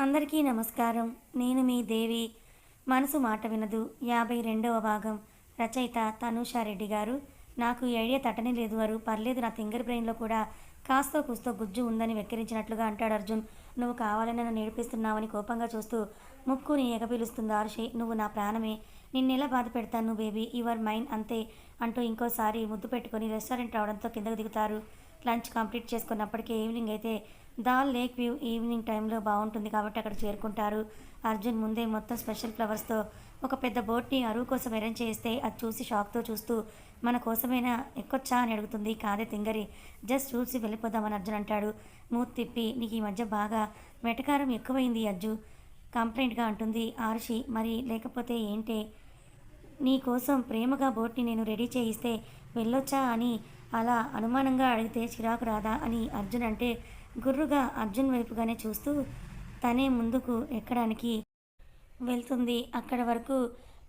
అందరికీ నమస్కారం. నేను మీ దేవి. మనసు మాట వినదు. యాభై రెండవ భాగం. రచయిత తనూషారెడ్డి గారు. నాకు ఈ ఐడియా తట్టనే లేదు వారు పర్లేదు నా ఫింగర్ బ్రెయిన్లో కూడా కాస్తో కూస్తో గుజ్జు ఉందని వెక్కిరించినట్లుగా అంటాడు అర్జున్. నువ్వు కావాలని నన్ను నేర్పిస్తున్నావని కోపంగా చూస్తూ ముక్కుని ఎగపిలుస్తుంది ఆరుషి. నువ్వు నా ప్రాణమే. నిన్నెలా బాధ పెడతాను బేబీ? యువర్ మైండ్ అంతే అంటూ ఇంకోసారి ముద్దు పెట్టుకొని రెస్టారెంట్ రావడంతో కిందకు దిగుతారు. లంచ్ కంప్లీట్ చేసుకున్నప్పటికీ ఈవినింగ్ అయితే దాల్ లేక్ వ్యూ ఈవినింగ్ టైంలో బాగుంటుంది కాబట్టి అక్కడ చేరుకుంటారు. అర్జున్ ముందే మొత్తం స్పెషల్ ఫ్లవర్స్తో ఒక పెద్ద బోట్ని అరువు కోసం అరేంజ్ చేస్తే అది చూసి షాక్తో చూస్తూ మన కోసమైనా? ఎక్కొచ్చా? అని అడుగుతుంది. కాదే తింగరి జస్ట్ చూసి వెళ్ళిపోదామని అర్జున్ అంటాడు. మూతి తిప్పి నీకు ఈ మధ్య బాగా వెటకారం ఎక్కువైంది అజ్జు కంప్లైంట్గా అంటుంది. ఆరుషి మరి లేకపోతే ఏంటే? నీ కోసం ప్రేమగా బోట్ని నేను రెడీ చేయిస్తే వెళ్ళొచ్చా? అని అలా అనుమానంగా అడిగితే చిరాకు రాదా? అని అర్జున్ అంటే గుర్రుగా అర్జున్ వైపుగానే చూస్తూ తనే ముందుకు ఎక్కడానికి వెళ్తుంది. అక్కడ వరకు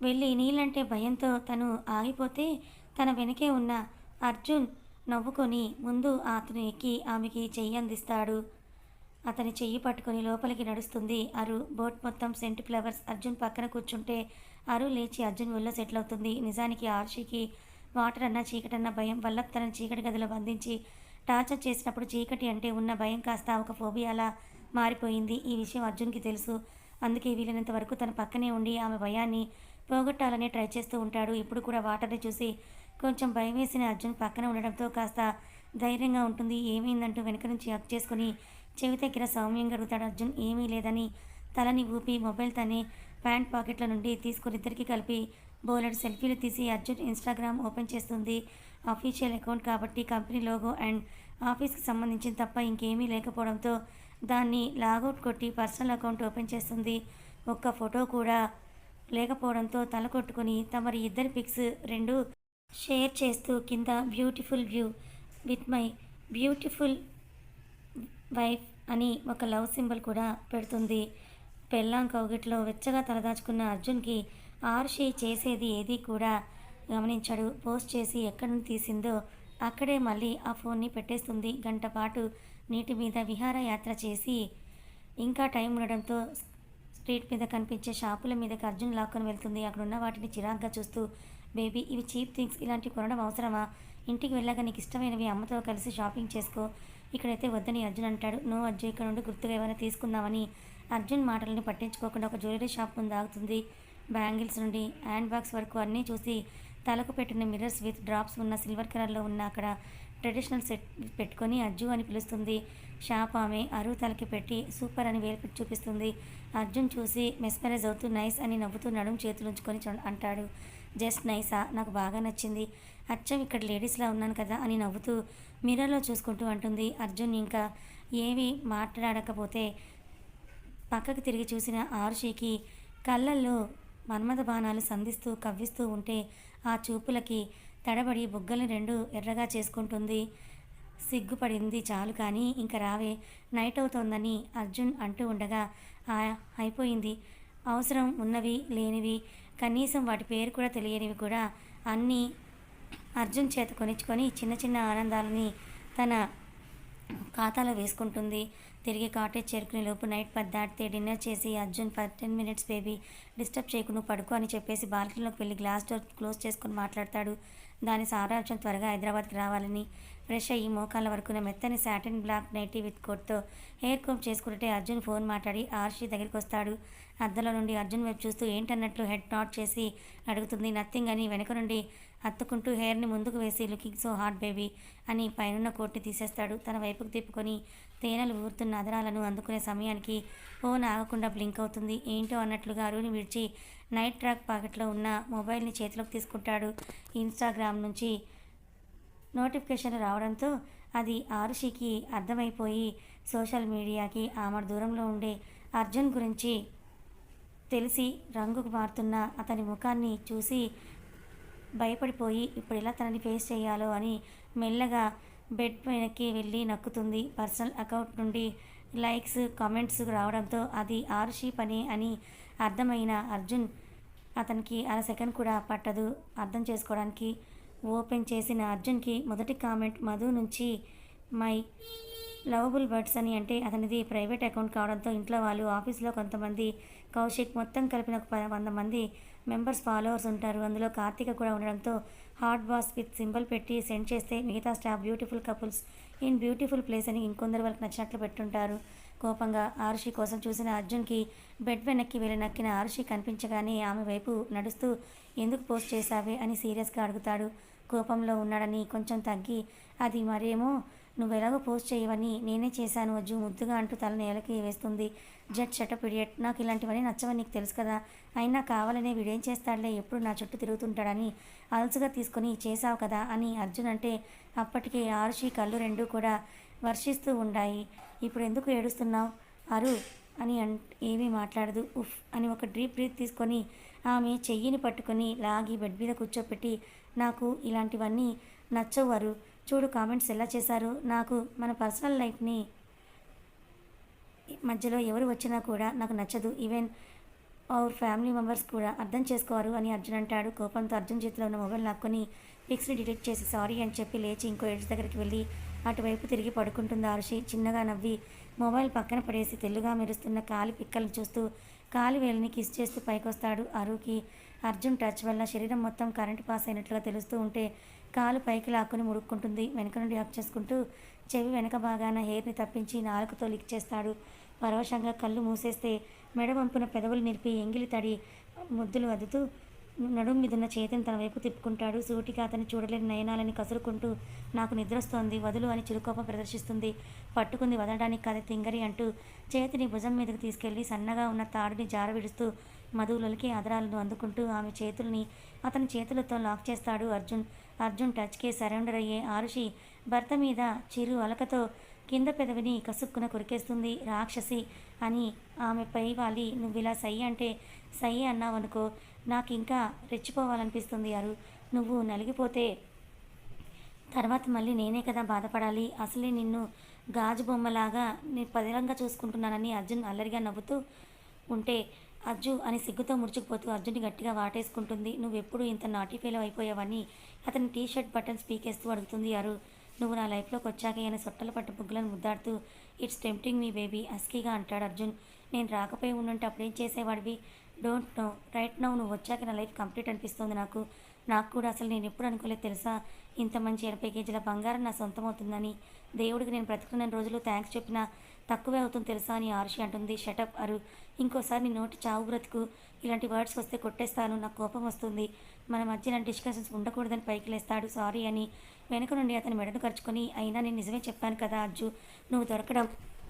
వెళ్ళి నీళ్ళంటే భయంతో తను ఆగిపోతే తన వెనకే ఉన్న అర్జున్ నవ్వుకొని ముందు అతను ఎక్కి ఆమెకి చెయ్యి అందిస్తాడు. అతని చెయ్యి పట్టుకొని లోపలికి నడుస్తుంది అరు. బోట్ మొత్తం సెంట్ ఫ్లవర్స్ అర్జున్ పక్కన కూర్చుంటే అరు లేచి అర్జున్ ఒళ్ళో సెటిల్ అవుతుంది. నిజానికి ఆర్షికి వాటర్ అన్న చీకటన్న భయం వల్ల తనని చీకటి గదిలో బంధించి టార్చర్ చేసినప్పుడు చీకటి అంటే ఉన్న భయం కాస్త ఒక ఫోబియాలా మారిపోయింది. ఈ విషయం అర్జున్కి తెలుసు. అందుకే వీలైనంత వరకు తన పక్కనే ఉండి ఆమె భయాన్ని పోగొట్టాలని ట్రై చేస్తూ ఉంటాడు. ఇప్పుడు కూడా వాటర్ని చూసి కొంచెం భయం వేసిన అర్జున్ పక్కన ఉండడంతో కాస్త ధైర్యంగా ఉంటుంది. ఏమైందంటూ వెనక నుంచి హక్ చేసుకుని చెవి దగ్గర సౌమ్యంగా అడుగుతాడు అర్జున్. ఏమీ లేదని తలని ఊపి మొబైల్ తనే ప్యాంట్ పాకెట్ల నుండి తీసుకుని ఇద్దరికి కలిపి బోలెడ్ సెల్ఫీలు తీసి అర్జున్ ఇన్స్టాగ్రామ్ ఓపెన్ చేస్తుంది. అఫీషియల్ అకౌంట్ కాబట్టి కంపెనీ లోగో అండ్ ఆఫీస్కి సంబంధించిన తప్ప ఇంకేమీ లేకపోవడంతో దాన్ని లాగౌట్ కొట్టి పర్సనల్ అకౌంట్ ఓపెన్ చేస్తుంది. ఒక్క ఫోటో కూడా లేకపోవడంతో తల కొట్టుకుని తమరి ఇద్దరి పిక్స్ రెండు షేర్ చేస్తూ కింద beautiful view with my beautiful wife అని ఒక లవ్ సింబల్ కూడా పెడుతుంది. పెళ్ళాం కౌగిట్లో వెచ్చగా తలదాచుకున్న అర్జున్కి ఆర్షి చేసేది ఏది కూడా గమనించాడు. పోస్ట్ చేసి ఎక్కడి నుండి తీసిందో అక్కడే మళ్ళీ ఆ ఫోన్ని పెట్టేస్తుంది. గంట పాటు నీటి మీద విహారయాత్ర చేసి ఇంకా టైం ఉండడంతో స్ట్రీట్ మీద కనిపించే షాపుల మీదకి అర్జున్ లాక్కొని వెళ్తుంది. అక్కడ ఉన్న వాటిని చిరాగ్గా చూస్తూ బేబీ ఇవి చీప్ థింగ్స్. ఇలాంటివి కొనడం అవసరమా? ఇంటికి వెళ్ళాక నీకు ఇష్టమైనవి అమ్మతో కలిసి షాపింగ్ చేసుకో. ఇక్కడైతే వద్దని అర్జున్ అంటాడు. నో అర్జున్ ఇక్కడ నుండి గుర్తుగా ఏమైనా తీసుకుందామని. అర్జున్ మాటలను పట్టించుకోకుండా ఒక జ్యువెలరీ షాప్ ముందు ఆగుతుంది. బ్యాంగిల్స్ నుండి హ్యాండ్ బ్యాగ్స్ వరకు అన్నీ చూసి తలకు పెట్టిన మిర్రర్స్ విత్ డ్రాప్స్ ఉన్న సిల్వర్ కలర్లో ఉన్న అక్కడ ట్రెడిషనల్ సెట్ పెట్టుకొని అజ్జు అని పిలుస్తుంది. షాప్ ఆమె అరువు తలకి పెట్టి సూపర్ అని వేలు పెట్టి చూపిస్తుంది. అర్జున్ చూసి మెస్మరైజ్ అవుతూ నైస్ అని నవ్వుతూ నడుం చేతులు ఉంచుకొని అంటాడు. జస్ట్ నైసా నాకు బాగా నచ్చింది. అచ్చం ఇక్కడ లేడీస్లా ఉన్నాను కదా అని నవ్వుతూ మిర్రర్లో చూసుకుంటూ అంటుంది. అర్జున్ ఇంకా ఏమీ మాట్లాడకపోతే పక్కకు తిరిగి చూసిన ఆరుషికి కళ్ళల్లో మన్మథ బాణాలు సంధిస్తూ కవ్విస్తూ ఉంటే ఆ చూపులకి తడబడి బుగ్గల్ని రెండు ఎర్రగా చేసుకుంటుంది. సిగ్గుపడింది చాలు కానీ ఇంక రావే. నైట్ అవుతోందని అర్జున్ అంటూ ఉండగా "ఆ, అయిపోయింది. అవసరం ఉన్నవి లేనివి కనీసం వాటి పేరు కూడా తెలియనివి కూడా అన్నీ అర్జున్ చేత కొనిచ్చుకొని చిన్న చిన్న ఆనందాలని తన ఖాతాలో వేసుకుంటుంది. తిరిగి కాటేజ్ చేరుకునే లోపు నైట్ పది దాటితే డిన్నర్ చేసి అర్జున్ పది టెన్ మినిట్స్ బేబీ డిస్టర్బ్ చేయకుండా పడుకో అని చెప్పేసి బాల్కనీలోకి వెళ్ళి గ్లాస్ డోర్ క్లోజ్ చేసుకొని మాట్లాడతాడు. దాని సారాంశం త్వరగా హైదరాబాద్కి రావాలని ఫ్రెష్ అయ్యి మోకాళ్ళ వరకున్న మెత్తని సాటిన్ బ్లాక్ నైటీ విత్ కోట్తో హెయిర్ కోమ్ చేసుకుంటే అర్జున్ ఫోన్ మాట్లాడి ఆర్షి దగ్గరికి వస్తాడు. అద్దంలో నుండి అర్జున్ వైపు చూస్తూ ఏంటన్నట్లు హెడ్ నాట్ చేసి అడుగుతుంది. నథింగ్ అని వెనక నుండి అత్తుకుంటూ హెయిర్ని ముందుకు వేసి లుకింగ్ సో హాట్ బేబీ అని పైనున్న కోట్ని తీసేస్తాడు. తన వైపుకు తిప్పుకొని తేనెలు ఊరుతున్న అదరాలను అందుకునే సమయానికి ఫోన్ ఆగకుండా బ్లింక్ అవుతుంది. ఏంటో అన్నట్లుగా అరువుని విడిచి నైట్ ట్రాక్ పాకెట్లో ఉన్న మొబైల్ని చేతిలోకి తీసుకుంటాడు. ఇన్స్టాగ్రామ్ నుంచి నోటిఫికేషన్ రావడంతో అది ఆరుషికి అర్థమైపోయి సోషల్ మీడియాకి ఆమె దూరంలో ఉండే అర్జున్ గురించి తెలిసి రంగుకు మారుతున్న అతని ముఖాన్ని చూసి భయపడిపోయి ఇప్పుడు ఎలా తనని ఫేస్ చేయాలో అని మెల్లగా బెడ్ పైనకి వెళ్ళి నక్కుతుంది పర్సనల్ అకౌంట్ నుండి లైక్స్ కామెంట్స్ రావడంతో అది ఆరుషి పని అని అర్థమైన అర్జున్ అతనికి అర సెకండ్ కూడా పట్టదు అర్థం చేసుకోవడానికి. ఓపెన్ చేసిన అర్జున్కి మొదటి కామెంట్ మధు నుంచి మై లవబుల్ బర్డ్స్ అని అంటే అతనిది ప్రైవేట్ అకౌంట్ కావడంతో ఇంట్లో వాళ్ళు ఆఫీస్లో కొంతమంది కౌశిక్ మొత్తం కలిపిన ఒక ప- వంద మంది మెంబర్స్ ఫాలోవర్స్ ఉంటారు. అందులో కార్తీక కూడా ఉండడంతో హాట్ బాస్ విత్ సింబల్ పెట్టి సెండ్ చేస్తే మిగతా staff beautiful couples in beautiful place అని ఇంకొందరు వాళ్ళకి నచ్చినట్లు పెట్టుంటారు. కోపంగా ఆరుషి కోసం చూసిన అర్జున్కి బెడ్ వెనక్కి వెళ్ళి నక్కిన ఆరుషి కనిపించగానే ఆమె వైపు నడుస్తూ ఎందుకు పోస్ట్ చేశావే? అని సీరియస్గా అడుగుతాడు. కోపంలో ఉన్నాడని కొంచెం తగ్గి అది మరేమో నువ్వెలాగో పోస్ట్ చేయవని నేనే చేశాను అజ్జు ముద్దుగా అంటూ తల నేలకి వేస్తుంది. జట్ షటప్ ఇడియట్ నాకు ఇలాంటివన్నీ నచ్చవని నీకు తెలుసు కదా. అయినా కావాలనే వీడేం చేస్తాడులే ఎప్పుడు నా చుట్టూ తిరుగుతుంటాడని అలసుగా తీసుకొని చేశావు కదా అని అర్జున్ అంటే అప్పటికే ఆరుషి కళ్ళు రెండూ కూడా వర్షిస్తూ ఉండాయి. ఇప్పుడు ఎందుకు ఏడుస్తున్నావు? అరు అని అన్ ఏమీ మాట్లాడదు. ఉఫ్ అని ఒక డీప్ బ్రీత్ తీసుకొని ఆమె చెయ్యిని పట్టుకొని లాగి బెడ్ మీద కూర్చోపెట్టి నాకు ఇలాంటివన్నీ నచ్చవారు చూడు కామెంట్స్ ఎలా చేశారు. నాకు మన పర్సనల్ లైఫ్ని మధ్యలో ఎవరు వచ్చినా కూడా నాకు నచ్చదు. ఈవెన్ అవర్ ఫ్యామిలీ మెంబర్స్ కూడా అర్థం చేసుకోరు అని అర్జున్ అంటాడు. కోపంతో అర్జున్ చేతిలో ఉన్న మొబైల్ లాక్కొని పిక్స్ని డిలీట్ చేసి సారీ అని చెప్పి లేచి ఇంకో ఎడ్జ్ దగ్గరికి వెళ్ళి అటువైపు తిరిగి పడుకుంటుంది ఆరుషి. చిన్నగా నవ్వి మొబైల్ పక్కన పడేసి తెల్లుగా మెరుస్తున్న కాలి పిక్కలను చూస్తూ కాలి వేలిని కిస్ చేస్తూ పైకొస్తాడు అరుకి. అర్జున్ టచ్ వల్ల శరీరం మొత్తం కరెంటు పాస్ అయినట్లుగా తెలుస్తూ ఉంటే కాలు పైకి లాక్కుని ముడుక్కుంటుంది. వెనక నుండి హక్ చేసుకుంటూ చెవి వెనక భాగాన హెయిర్ని తప్పించి నాలుకతో లిక్ చేస్తాడు. పరవశంగా కళ్ళు మూసేస్తే మెడ వంపున పెదవులు నిలిపి ఎంగిలి తడి ముద్దులు వదుతూ నడుం మీదున్న చేతిని తన వైపు తిప్పుకుంటాడు. సూటిగా అతని చూడలేని నయనాలని కసురుకుంటూ నాకు నిద్రస్తోంది వదులు అని చిరుకోపం ప్రదర్శిస్తుంది. పట్టుకుంది వదలడానికి కాదే తింగరి అంటూ చేతిని భుజం మీదకి తీసుకెళ్ళి సన్నగా ఉన్న తాడుని జారవిడుస్తూ మధువులకి అదరాలను అందుకుంటూ ఆమె చేతుల్ని అతని చేతులతో లాక్ చేస్తాడు అర్జున్. అర్జున్ టచ్కే సరెండర్ అయ్యే ఆరుషి భర్త మీద చిరు అలకతో కింద పెదవిని కసుక్కున కొరికేస్తుంది రాక్షసి. అని ఆమెపై వాలి నువ్వు ఇలా సై అంటే సై అన్నావనుకో నాకు ఇంకా రెచ్చిపోవాలనిపిస్తుంది అరు నువ్వు నలిగిపోతే తర్వాత మళ్ళీ నేనే కదా బాధపడాలి. అసలే నిన్ను గాజు బొమ్మలాగా నేను పదిలంగా చూసుకుంటున్నానని అర్జున్ అల్లరిగా నవ్వుతూ ఉంటే అర్జు అని సిగ్గుతో ముడుచుకుపోతూ అర్జున్ని గట్టిగా వాటేసుకుంటుంది. నువ్వెప్పుడు ఇంత నాటి ఫెయిల్ అయిపోయావని? అతని టీ షర్ట్ బటన్స్ పీకేస్తూ అడుగుతుంది అరు నువ్వు నా లైఫ్లోకి వచ్చాక ఆయన సొట్టల పట్టు బుగ్గులను ముద్దాడుతూ ఇట్స్ టెంప్టింగ్ మీ బేబీ అస్కీగా అంటాడు అర్జున్. నేను రాకపోయి ఉండుంటే అప్పుడేం చేసేవాడివి? Don't know. రైట్ నౌ నువ్వు వచ్చాక నా లైఫ్ కంప్లీట్ అనిపిస్తుంది నాకు. నాకు కూడా అసలు నేను ఎప్పుడు అనుకోలేదు తెలుసా? ఇంత మంచి ఎనభై కేజీల బంగారం నా సొంతం అవుతుందని. దేవుడికి నేను బ్రతుకున్న రోజులు థ్యాంక్స్ చెప్పినా తక్కువే అవుతుంది తెలుసా అని ఆర్షి అంటుంది. షటప్ అరు. ఇంకోసారి నీ నోటి చావు బ్రతుకు. ఇలాంటి వర్డ్స్ వస్తే కొట్టేస్తాను. నాకు కోపం వస్తుంది. మన మధ్య డిస్కషన్స్ ఉండకూడదని పైకి లేస్తాడు. సారీ అని వెనక నుండి అతని మెడను ఖర్చుకొని అయినా నేను నిజమే చెప్పాను కదా అజ్జు నువ్వు దొరకడం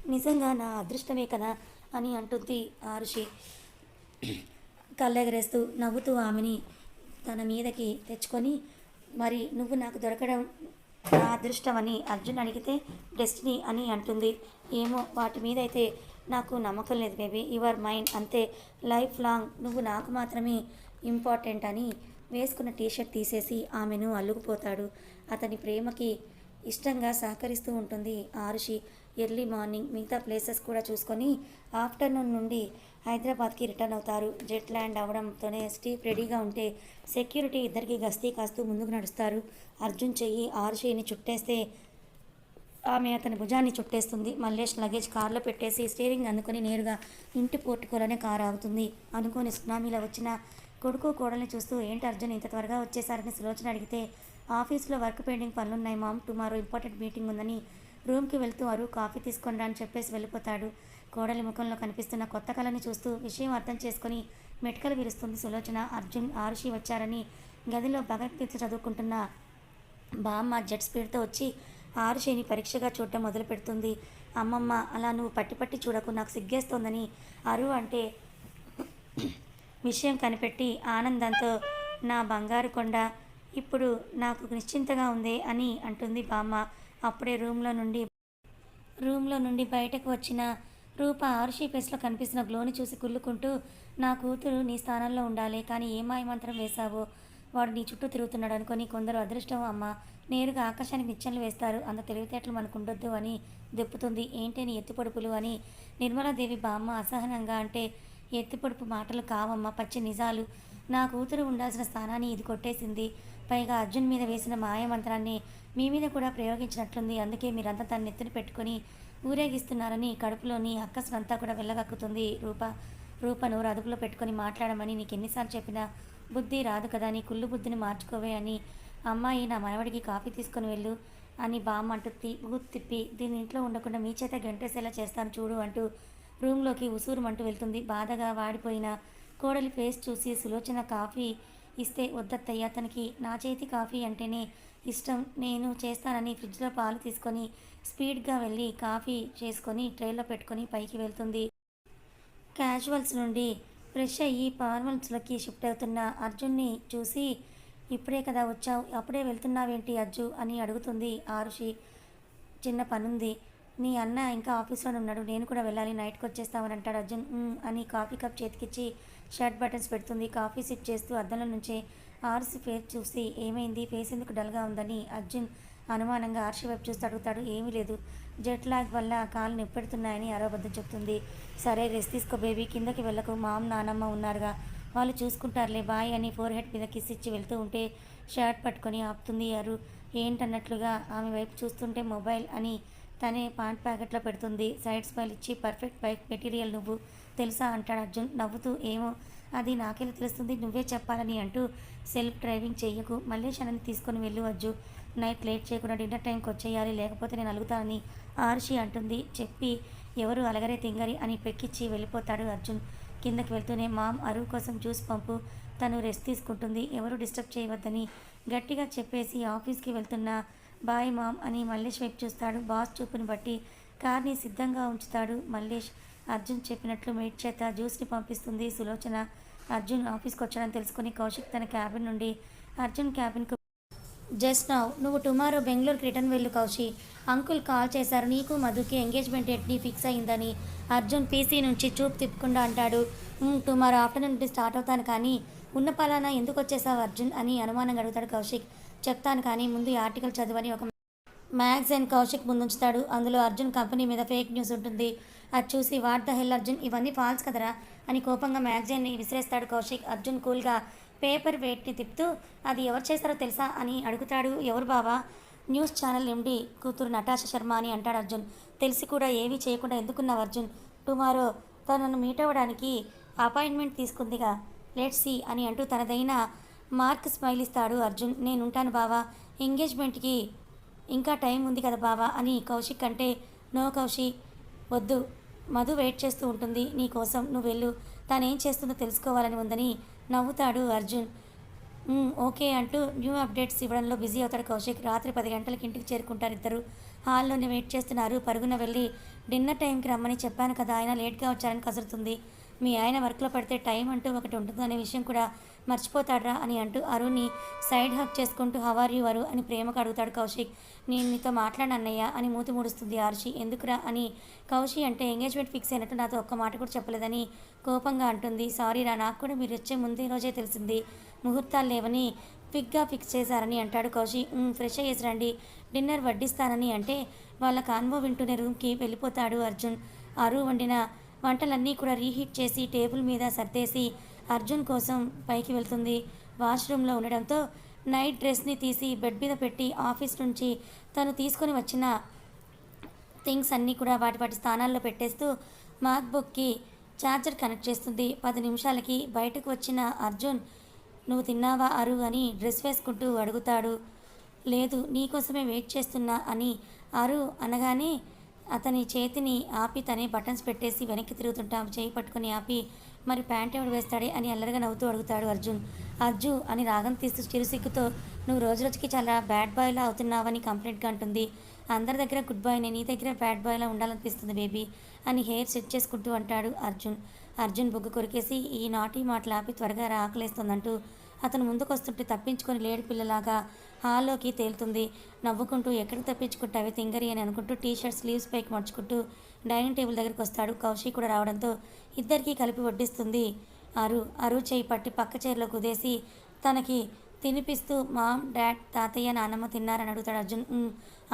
నిజంగా నా అదృష్టమే కదా? అని అంటుంది ఆరుషి కళ్ళెగరేస్తూ నవ్వుతూ ఆమెని తన మీదకి తెచ్చుకొని మరి నువ్వు నాకు దొరకడం నా అదృష్టం అని అర్జున్ అడిగితే డెస్టినీ అని అంటుంది. ఏమో వాటి మీద అయితే నాకు నమ్మకం లేదు బేబీ. యువర్ మైండ్ అంతే. లైఫ్ లాంగ్ నువ్వు నాకు మాత్రమే ఇంపార్టెంట్ అని వేసుకున్న టీషర్ట్ తీసేసి ఆమెను అల్లుకుపోతాడు. అతని ప్రేమకి ఇష్టంగా సహకరిస్తూ ఉంటుంది ఆరుషి. ఎర్లీ మార్నింగ్ మిగతా ప్లేసెస్ కూడా చూసుకొని ఆఫ్టర్నూన్ నుండి హైదరాబాద్కి రిటర్న్ అవుతారు. జెట్ ల్యాండ్ అవడంతోనే స్టీవ్ రెడీగా ఉంటే సెక్యూరిటీ ఇద్దరికి గస్తీ కాస్తూ ముందుకు నడుస్తారు. అర్జున్ చెయ్యి ఆరుషిని చుట్టేస్తే ఆమె అతని భుజాన్ని చుట్టేస్తుంది. మల్లేష్ లగేజ్ కారులో పెట్టేసి స్టీరింగ్ అందుకొని నేరుగా ఇంటి పోర్టుకోలోనే కారు ఆగుతుంది. అనుకోని సునామీలో వచ్చిన కొడుకు కోడల్ని చూస్తూ ఏంటి అర్జున్ ఇంత త్వరగా వచ్చేసారని సులోచన అడిగితే ఆఫీస్లో వర్క్ పెండింగ్ పనులున్నాయి మామ్ టుమారో ఇంపార్టెంట్ మీటింగ్ ఉందని రూమ్కి వెళ్తూ అరు కాఫీ తీసుకొని రా అని చెప్పేసి వెళ్ళిపోతాడు. కోడలి ముఖంలో కనిపిస్తున్న కొత్త కళని చూస్తూ విషయం అర్థం చేసుకొని మెట్కలు విరుస్తుంది సులోచన. అర్జున్ ఆరుషి వచ్చారని గదిలో భగవద్గీత చదువుకుంటున్న బామ్మ జెట్ స్పీడ్తో వచ్చి ఆరుషిని పరీక్షగా చూడటం మొదలు పెడుతుంది. అమ్మమ్మ అలా నువ్వు పట్టి పట్టి చూడకు నాకు సిగ్గేస్తోందని అరు అంటే విషయం కనిపెట్టి ఆనందంతో నా బంగారు కొండ ఇప్పుడు నాకు నిశ్చింతగా ఉంది అని అంటుంది బామ్మ. అప్పుడే రూమ్లో నుండి రూమ్లో నుండి బయటకు వచ్చిన రూప ఆర్షీ ఫేస్లో కనిపిస్తున్న గ్లోని చూసి కుళ్ళుకుంటూ నా కూతురు నీ స్థానంలో ఉండాలి కానీ ఏ మాయమంత్రం వేశావో? వాడు నీ చుట్టూ తిరుగుతున్నాడు అనుకొని కొందరు అదృష్టం అమ్మ. నేరుగా ఆకాశానికి నిచ్చెనలు వేస్తారు. అంత తెలివితేటలు మనకు ఉండొద్దు అని దెప్పుతుంది ఏంటి నీ ఎత్తుపడుపులు అని నిర్మలాదేవి బామ్మ అసహనంగా అంటే ఎత్తిపొడుపు మాటలు కావమ్మ పచ్చి నిజాలు. నా కూతురు ఉండాల్సిన స్థానాన్ని ఇది కొట్టేసింది. పైగా అర్జున్ మీద వేసిన మాయమంత్రాన్ని మీ మీద కూడా ప్రయోగించినట్లుంది. అందుకే మీరంతా తన నెత్తిని పెట్టుకొని ఊరేగిస్తున్నారని కడుపులోని అక్కసనంతా కూడా వెళ్ళగక్కుతుంది రూప. రూప అదుపులో పెట్టుకొని మాట్లాడమని నీకు ఎన్నిసార్లు చెప్పినా బుద్ధి రాదు కదా నీ కుళ్ళు బుద్ధిని మార్చుకోవే అని. అమ్మాయి నా మనవడికి కాఫీ తీసుకొని వెళ్ళు అని బామ్మ అంటూ తి తిప్పి దీని ఇంట్లో ఉండకుండా మీ చేత గంటేసేలా చేస్తాను చూడు అంటూ రూమ్లోకి ఉసూరుమంటూ వెళ్తుంది. బాధగా వాడిపోయిన కోడలి ఫేస్ చూసి సులోచన కాఫీ ఇస్తే వద్దత్తయ్య తనకి నా చేతి కాఫీ అంటేనే ఇష్టం. నేను చేస్తానని ఫ్రిడ్జ్లో పాలు తీసుకొని స్పీడ్గా వెళ్ళి కాఫీ చేసుకొని ట్రేలో పెట్టుకొని పైకి వెళ్తుంది. క్యాజువల్స్ నుండి ఫ్రెష్ అయ్యి ఫార్మల్స్లోకి షిఫ్ట్ అవుతున్న అర్జున్ని చూసి ఇప్పుడే కదా వచ్చావు అప్పుడే వెళ్తున్నావేంటి అర్జు అని అడుగుతుంది ఆరుషి. చిన్న పనుంది. నీ అన్న ఇంకా ఆఫీస్లోనే ఉన్నాడు నేను కూడా వెళ్ళాలి నైట్కి వచ్చేస్తామని అంటాడు అర్జున్. అని కాఫీ కప్ చేతికిచ్చి షర్ట్ బటన్స్ పెడుతుంది. కాఫీ సిప్ చేస్తూ అద్దంలో నుంచే ఆర్సి ఫేస్ చూసి ఏమైంది? ఫేస్ ఎందుకు డల్గా ఉందని అర్జున్ అనుమానంగా ఆర్షి వైపు చూస్తూ అడుగుతాడు. ఏమీ లేదు. జెట్ లాగ్ వల్ల కాళ్ళు నిప్పెడుతున్నాయని అరవబద్ధం చెప్తుంది. సరే రెస్ట్ తీసుకో బేబీ. కిందకి వెళ్ళకు. మామ్ నానమ్మ ఉన్నారుగా. వాళ్ళు చూసుకుంటారులే బాయ్ అని ఫోర్ హెడ్ మీద కిస్ ఇచ్చి వెళ్తూ ఉంటే షర్ట్ పట్టుకొని ఆపుతుంది అరు. ఏంటన్నట్లుగా ఆమె వైపు చూస్తుంటే మొబైల్ అని తనే పాంట్ ప్యాకెట్లో పెడుతుంది. సైడ్ స్మైల్ ఇచ్చి పర్ఫెక్ట్ బైక్ మెటీరియల్ నువ్వు. తెలుసా? అంటాడు అర్జున్. నవ్వుతూ ఏమో అది నాకెలా తెలుస్తుంది? నువ్వే చెప్పాలని అంటూ సెల్ఫ్ డ్రైవింగ్ చెయ్యకు. మల్లేశానని తీసుకొని వెళ్ళు అజ్జు నైట్ లేట్ చేయకుండా డిన్నర్ టైంకి వచ్చేయాలి. లేకపోతే నేను అలుగుతానని ఆర్షి అంటుంది. చెప్పి ఎవరు అలగరే తింగరి అని పెక్కిచ్చి వెళ్ళిపోతాడు అర్జున్. కిందకి వెళ్తూనే మామ్ అరువు కోసం జ్యూస్ పంపు. తను రెస్ట్ తీసుకుంటుంది. ఎవరు డిస్టర్బ్ చేయవద్దని గట్టిగా చెప్పేసి ఆఫీస్కి వెళ్తున్న బాయ్ మామ్ అని మల్లేష్ వైపు చూస్తాడు. బాస్ చూపుని బట్టి కార్ని సిద్ధంగా ఉంచుతాడు మల్లేష్. అర్జున్ చెప్పినట్లు మేట్ చేత జ్యూస్ని పంపిస్తుంది. సులోచన అర్జున్ ఆఫీస్కి వచ్చాడని తెలుసుకుని కౌశిక్ తన క్యాబిన్ నుండి అర్జున్ క్యాబిన్కు జస్ట్ నౌ నువ్వు టుమారో బెంగళూరుకి రిటర్న్ వెళ్ళు కౌశి. అంకుల్ కాల్ చేశారు. నీకు మధుకి ఎంగేజ్మెంట్ డేట్ని ఫిక్స్ అయిందని. అర్జున్ పీసీ నుంచి చూపు తిప్పకుండా అంటాడు. టుమారో ఆఫ్టర్నూన్ నుండి స్టార్ట్ అవుతాను కానీ ఉన్న పలానా ఎందుకు వచ్చేసావు అర్జున్ అని అనుమానంగా అడుగుతాడు కౌశిక్. చెప్తాను కానీ ముందు ఈ ఆర్టికల్ చదవని ఒక మ్యాగజైన్ కౌశిక్ ముందుంచుతాడు. అందులో అర్జున్ కంపెనీ మీద ఫేక్ న్యూస్ ఉంటుంది. అది చూసి వాట్ ద హెల్ అర్జున్? ఇవన్నీ ఫాల్స్ కదరా? అని కోపంగా మ్యాగజైన్ని విసిరేస్తాడు కౌశిక్. అర్జున్ కూల్గా పేపర్ వెయిట్ని తిప్పుతూ అది ఎవరు చేస్తారో తెలుసా? అని అడుగుతాడు. ఎవరు బావా? న్యూస్ ఛానల్ ఎండి కూతురు నటాష శర్మ అని అంటాడు అర్జున్. తెలిసి కూడా ఏమీ చేయకుండా ఎందుకున్నావు అర్జున్? టుమారో తనను మీట్ అవ్వడానికి అపాయింట్మెంట్ తీసుకుందిగా. లెట్ సి అని అంటూ తనదైన మార్క్ స్మైల్ ఇస్తాడు అర్జున్. నేను ఉంటాను బావా. ఎంగేజ్మెంట్కి ఇంకా టైం ఉంది కదా బావా అని కౌశిక్ అంటే నో కౌశిక్ వద్దు. మధు వెయిట్ చేస్తూ ఉంటుంది. నీ కోసం నువ్వు వెళ్ళు. తానేం చేస్తుందో తెలుసుకోవాలని ఉందని నవ్వుతాడు అర్జున్. ఓకే అంటూ న్యూ అప్డేట్స్ ఇవ్వడంలో బిజీ అవుతాడు కౌశిక్. రాత్రి పది గంటలకి ఇంటికి చేరుకుంటారు ఇద్దరు. హాల్లోనే వెయిట్ చేస్తున్నారు. పరుగున వెళ్ళి డిన్నర్ టైంకి రమ్మని చెప్పాను కదా. ఆయన లేట్గా వచ్చారని కసురుతుంది. మీ ఆయన వర్క్లో పడితే టైం అంటూ ఒకటి ఉంటుంది అనే విషయం కూడా మర్చిపోతాడ్రా అని అంటూ అరుణ్ని సైడ్ హక్ చేసుకుంటూ హవార్ యు అరు? అని ప్రేమకు అడుగుతాడు కౌశిక్. నేను నీతో మాట్లాడన్నయ్యా అని మూతి ముడుస్తుంది ఆర్షి. ఎందుకురా? అని కౌశి అంటే ఎంగేజ్మెంట్ ఫిక్స్ అయినట్టు నాతో ఒక్క మాట కూడా చెప్పలేదని కోపంగా అంటుంది. సారీ రా నాకు కూడా మీరు వచ్చే ముందే రోజే తెలిసింది. ముహూర్తాలు లేవని క్విక్గా ఫిక్స్ చేశారని అంటాడు కౌశి. ఫ్రెష్ అయ్యేసి రండి. డిన్నర్ వడ్డిస్తానని అంటే వాళ్ళ కాన్వో వింటూనే రూమ్కి వెళ్ళిపోతాడు అర్జున్. అరు వండిన వంటలన్నీ కూడా రీహీట్ చేసి టేబుల్ మీద సర్దేసి అర్జున్ కోసం పైకి వెళ్తుంది. వాష్రూమ్లో ఉండడంతో నైట్ డ్రెస్ని తీసి బెడ్ మీద పెట్టి ఆఫీస్ నుంచి తను తీసుకొని వచ్చిన థింగ్స్ అన్నీ కూడా వాటి వాటి స్థానాల్లో పెట్టేస్తూ మాక్బుక్కి ఛార్జర్ కనెక్ట్ చేస్తుంది. పది నిమిషాలకి బయటకు వచ్చిన అర్జున్ నువ్వు తిన్నావా అరు అని డ్రెస్ వేసుకుంటూ అడుగుతాడు. లేదు నీకోసమే వెయిట్ చేస్తున్నా అని అరు అనగానే అతని చేతిని ఆపి తనే బటన్స్ పెట్టేసి వెనక్కి తిరుగుతుంటాం చేయి పట్టుకుని ఆపి మరి ప్యాంట్ ఎవడు వేస్తాడే? అని అల్లరిగా నవ్వుతూ అడుగుతాడు అర్జున్. అర్జు అని రాగం తీస్తూ చిరుసిగ్గుతో నువ్వు రోజు రోజుకి చాలా బ్యాడ్ బాయ్లా అవుతున్నావని కంప్లైంట్గా అంటుంది. అందరి దగ్గర గుడ్ బాయ్ నే నీ దగ్గర బ్యాడ్ బాయ్లా ఉండాలనిపిస్తుంది బేబీ అని హెయిర్ సెట్ చేసుకుంటూ అంటాడు అర్జున్. అర్జున్ బుగ్గు కొరికేసి ఈ నాటి మాటలు ఆపి త్వరగా రాకలేస్తుందంటూ అతను ముందుకొస్తుంటే తప్పించుకొని లేడి పిల్లలాగా హాల్లోకి తేలుతుంది. నవ్వుకుంటూ ఎక్కడికి తప్పించుకుంటావే తింగరి? అని అనుకుంటూ టీ షర్ట్ స్లీవ్స్ పైకి మడుచుకుంటూ డైనింగ్ టేబుల్ దగ్గరికి వస్తాడు. కౌశిక్ కూడా రావడంతో ఇద్దరికీ కలిపి వడ్డిస్తుంది. అరు అరు చేయి పట్టి పక్క చైర్లో కుదేసి తనకి తినిపిస్తూ మామ్ డాడ్ తాతయ్య నాన్నమ్మ తిన్నారని అడుగుతాడు అర్జున్.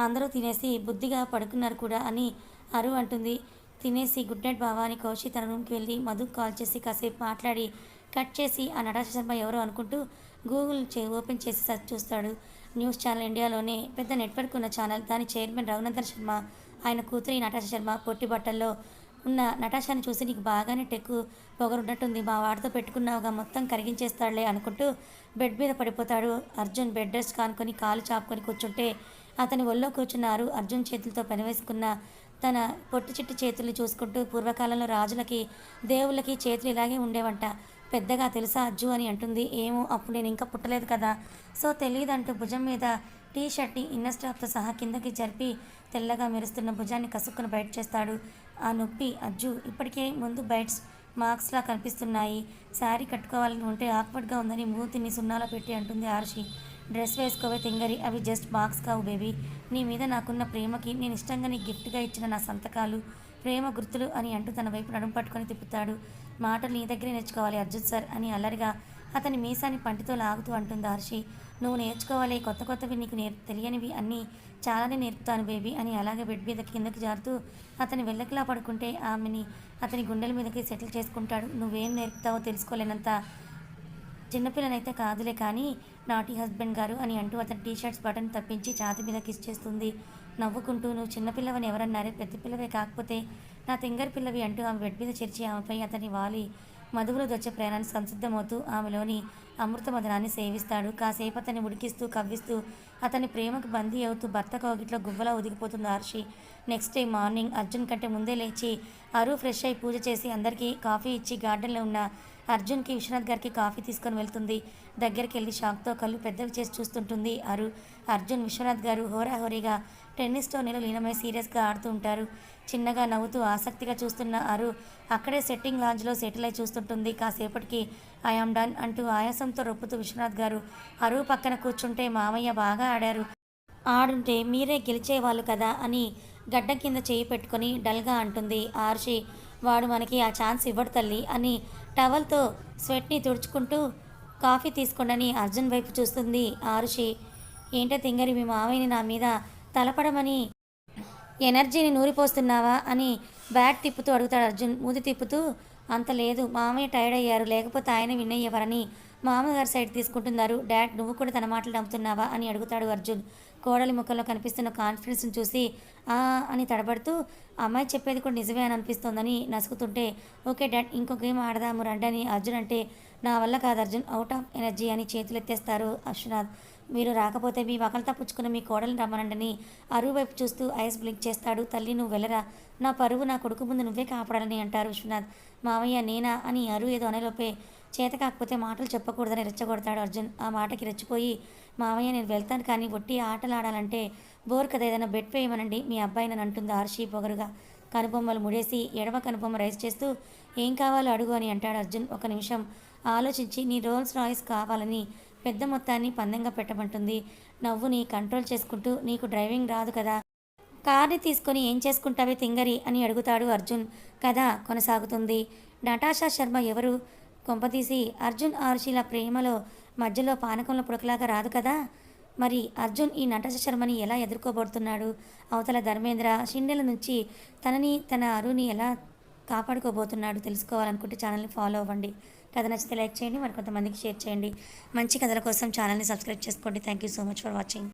అందరూ తినేసి బుద్ధిగా పడుకున్నారు కూడా అని అరు అంటుంది. తినేసి గుడ్ నైట్ బావా అని కౌశి తన రూమ్కి వెళ్ళి మధు కాల్ చేసి కాసేపు మాట్లాడి కట్ చేసి ఆ నటాషా శర్మ ఎవరో అనుకుంటూ గూగుల్ చే ఓపెన్ చేసి సెర్చ్ చూస్తాడు. న్యూస్ ఛానల్ ఇండియాలోనే పెద్ద నెట్వర్క్ ఉన్న ఛానల్. దాని చైర్మన్ రఘునందన్ శర్మ ఆయన కూతురి నటాషా శర్మ పొట్టి బట్టల్లో ఉన్న నటాషాని చూసి నీకు బాగానే టెక్కు పొగరున్నట్టుంది మా వాడితో పెట్టుకున్నావుగా మొత్తం కరిగించేస్తాడులే అనుకుంటూ బెడ్ మీద పడిపోతాడు. అర్జున్ బెడ్ రెస్ట్ కానుకొని కాలు చాపుకొని కూర్చుంటే అతని ఒళ్ళో కూర్చున్నారు. అర్జున్ చేతులతో పెనవేసుకున్న తన పొట్టి చిట్టి చేతులు చూసుకుంటూ పూర్వకాలంలో రాజులకి దేవుళ్ళకి చేతులు ఇలాగే ఉండేవంట. పెద్దగా తెలుసా అజ్జు అని అంటుంది. ఏమో అప్పుడు నేను ఇంకా పుట్టలేదు కదా. సో తెలియదంటూ భుజం మీద టీ షర్ట్ని ఇన్నర్ స్టాప్తో సహా కిందకి జరిపి తెల్లగా మెరుస్తున్న భుజాన్ని కసుక్కుని బయట చేస్తాడు. ఆ నొప్పి అజ్జు ఇప్పటికే ముందు బైట్స్ మార్క్స్లా కనిపిస్తున్నాయి. శారీ కట్టుకోవాలని ఉంటే ఆక్వర్డ్గా ఉందని మూతిని సున్నాలో పెట్టి అంటుంది ఆర్షి. డ్రెస్ వేసుకోవే తింగరి అవి జస్ట్ మార్క్స్ కావు బేబీ. నీ మీద నాకున్న ప్రేమకి నేను ఇష్టంగా నీ గిఫ్ట్గా ఇచ్చిన నా సంతకాలు ప్రేమ గుర్తులు అని అంటూ తన వైపు నడుము పట్టుకొని తిప్పుతాడు. మాటలు నీ దగ్గరే నేర్చుకోవాలి అర్జున్ సార్ అని అల్లరిగా అతని మీసాన్ని పంటితో లాగుతూ అంటుంది హర్షి. నువ్వు నేర్చుకోవాలి కొత్త కొత్తవి నీకు నేర్ తెలియనివి అన్నీ చాలానే నేర్పుతాను బేబీ అని అలాగే బెడ్ మీద కిందకి జారుతూ అతని వెళ్ళకిలా పడుకుంటే ఆమెని అతని గుండెల మీదకి సెటిల్ చేసుకుంటాడు. నువ్వేం నేర్పుతావో తెలుసుకోలేనంత చిన్నపిల్లనైతే కాదులే కానీ నాటి హస్బెండ్ గారు అని అంటూ అతని టీ షర్ట్స్ బటన్ తప్పించి ఛాతి మీద కిస్ చేస్తుంది. నవ్వుకుంటూ నువ్వు చిన్నపిల్లవని ఎవరన్నారే? పెద్ద పిల్లవే కాకపోతే నా తింగర్ పిల్లవి అంటూ ఆమె బెడ్ మీద చేర్చి ఆమెపై అతని వాలి మధువులో దొచ్చే ప్రయాణాన్ని సంసిద్ధమవుతూ ఆమెలోని అమృత మధురాన్ని సేవిస్తాడు. కాసేపు అతన్ని ఉడికిస్తూ కవ్విస్తూ అతని ప్రేమకు బందీ అవుతూ భర్త కోగిట్లో గువ్వలా ఒదిగిపోతుంది Arshi next day morning Arjun కంటే ముందే లేచి అరు ఫ్రెష్ అయి పూజ చేసి అందరికీ కాఫీ ఇచ్చి గార్డెన్లో ఉన్న అర్జున్కి విశ్వనాథ్ గారికి కాఫీ తీసుకొని వెళ్తుంది. దగ్గరికి వెళ్ళి షాక్తో కళ్ళు పెద్దవి చేసి చూస్తుంటుంది అరు. అర్జున్ విశ్వనాథ్ గారు హోరాహోరీగా టెన్నిస్ టోర్నీలో లీనమై సీరియస్గా ఆడుతూ ఉంటారు. చిన్నగా నవ్వుతూ ఆసక్తిగా చూస్తున్న అరు అక్కడే సెట్టింగ్ లాంజ్లో సెటిల్ అయి చూస్తుంటుంది. కాసేపటికి ఐఆమ్ డన్ అంటూ ఆయాసంతో రొప్పుతూ విశ్వనాథ్ గారు అరు పక్కన కూర్చుంటే మామయ్య బాగా ఆడారు. ఆడుంటే మీరే గెలిచేవాళ్ళు కదా అని గడ్డ కింద చేయి పెట్టుకొని డల్గా అంటుంది. ఆర్షి వాడు మనకి ఆ ఛాన్స్ ఇవ్వడు తల్లి అని టవల్తో స్వెట్ని తుడుచుకుంటూ కాఫీ తీసుకోండని అర్జున్ వైపు చూస్తుంది ఆరుషి. ఏంటో తింగరి మీ మామయ్యని నా మీద తలపడమని ఎనర్జీని నూరిపోస్తున్నావా? అని బ్యాట్ తిప్పుతూ అడుగుతాడు అర్జున్. మూతి తిప్పుతూ అంత లేదు. మామయ్య టైర్డ్ అయ్యారు. లేకపోతే ఆయన విన్ అయ్యేవారని మామగారి సైడ్ తీసుకుంటున్నారు. డాడ్ నువ్వు కూడా తన మాటలు నమ్ముతున్నావా? అని అడుగుతాడు అర్జున్. కోడలి ముఖంలో కనిపిస్తున్న కాన్ఫిడెన్స్ని చూసి ఆ అని తడబడుతూ అమ్మాయి చెప్పేది కూడా నిజమే అని అనిపిస్తోందని నసుకుతుంటే ఓకే డాడ్ ఇంకో గేమ్ ఆడదాము రండి అని అర్జున్ అంటే నా వల్ల కాదు అర్జున్. అవుట్ ఆఫ్ ఎనర్జీ అని చేతులు ఎత్తేస్తారు అశ్వనాథ్. మీరు రాకపోతే మీ వకలతా పుచ్చుకున్న మీ కోడలిని రమ్మనండని అరువు వైపు చూస్తూ ఐస్ బ్లింక్ చేస్తాడు. తల్లి నువ్వు వెళ్ళరా? నా పరువు నా కొడుకు ముందు నువ్వే కాపాడాలని అంటారు విశ్వనాథ్. మామయ్య నేనా? అని అరువు ఏదో అనేలోపే చేత కాకపోతే మాటలు చెప్పకూడదని రెచ్చగొడతాడు అర్జున్. ఆ మాటకి రెచ్చిపోయి మామయ్య నేను వెళ్తాను కానీ ఒట్టి ఆటలు ఆడాలంటే బోర్ కదా ఏదైనా బెట్ వేయమనండి. మీ అబ్బాయి నన్ను అంటుంది ఆర్షి పొగరుగా. కనుబొమ్మలు ముడేసి ఎడమ కనుబొమ్మ రైస్ చేస్తూ ఏం కావాలో అడుగు అని అంటాడు అర్జున్. ఒక నిమిషం ఆలోచించి నీ రోల్స్ రాయిస్ కావాలని పెద్ద మొత్తాన్ని పందెంగా పెట్టమంటుంది. నవ్వుని కంట్రోల్ చేసుకుంటూ నీకు డ్రైవింగ్ రాదు కదా. కార్ని తీసుకొని ఏం చేసుకుంటావే తింగరి అని అడుగుతాడు అర్జున్. కథ కొనసాగుతుంది. నటాషా శర్మ ఎవరు? కొంపతీసి అర్జున్ ఆరుషిల ప్రేమలో మధ్యలో పానకంలో పుడకలాగా రాదు కదా. మరి అర్జున్ ఈ నటాషా శర్మని ఎలా ఎదుర్కోబోతున్నాడు? అవతల ధర్మేంద్ర షిండెల నుంచి తనని తన అరుని ఎలా కాపాడుకోబోతున్నాడు తెలుసుకోవాలనుకుంటే ఛానల్ని ఫాలో అవ్వండి. కథ నచ్చితే లైక్ చేయండి మరి కొంతమందికి షేర్ చేయండి. మంచి కథల కోసం ఛానల్ని సబ్స్క్రైబ్ చేసుకోండి. Thank you so much for watching